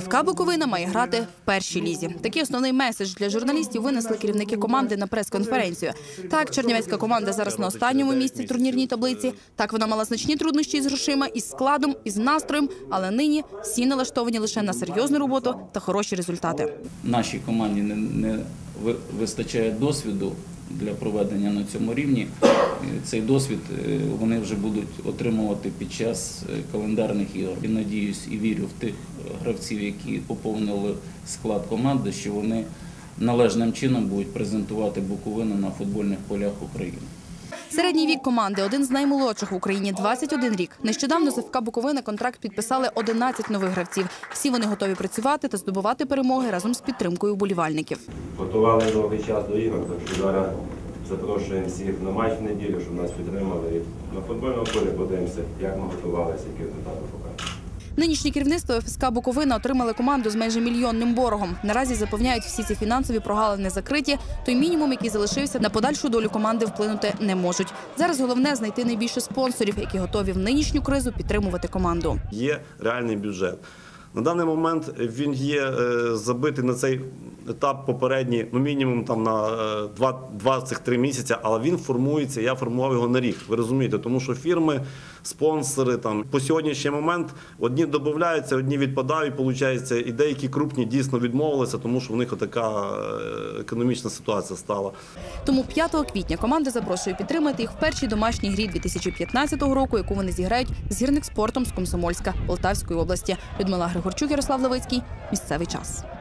ФК Буковина має грати в першій лізі. Такий основний меседж для журналістів винесли керівники команди на прес-конференцію. Так, чернівецька команда зараз на останньому місці турнірній таблиці. Так вона мала значні труднощі з грошима, із складом, із настроєм, але нині всі налаштовані лише на серйозну роботу та хороші результати. нашій команді не вистачає досвіду для проведення на цьому рівні. Цей досвід е, вони вже будуть отримувати під час е, календарних ігор. І надіюсь і вірю в тих е, гравців, які поповнили склад команди, що вони належним чином будуть презентувати Буковину на футбольних полях України. Середній вік команди один з наймолодших в Україні 21 рік. Нещодавно з ФК Буковина контракт підписали 11 нових гравців. Всі вони готові працювати та здобувати перемоги разом з підтримкою вболівальників. Готували довгий час до ігор, так що зараз запрошуємо всіх на матч в неділю, щоб нас підтримали. На футбольному полі подивимося, як ми готувалися, які результати покажемо. Нинішнє керівництво ФСК Буковина отримали команду з майже мільйонним боргом. Наразі запевняють, всі ці фінансові прогалини закриті. Той мінімум, який залишився, на подальшу долю команди вплинути не можуть. Зараз головне знайти найбільше спонсорів, які готові в нинішню кризу підтримувати команду. є реальний бюджет. На даний момент він є е, забитий на цей етап попередній, ну мінімум там на е, два, два цих три місяці, але він формується. Я формував його на рік. Ви розумієте, тому що фірми, спонсори там по сьогоднішній момент одні додаються, одні відпадають. Виходить, і деякі крупні дійсно відмовилися, тому що в них така економічна ситуація стала. Тому 5 квітня команда запрошує підтримати їх в першій домашній грі 2015 року, яку вони зіграють з гірник спортом з Комсомольська Полтавської області. Людмила Григорчук, Ярослав Левицький. Місцевий час.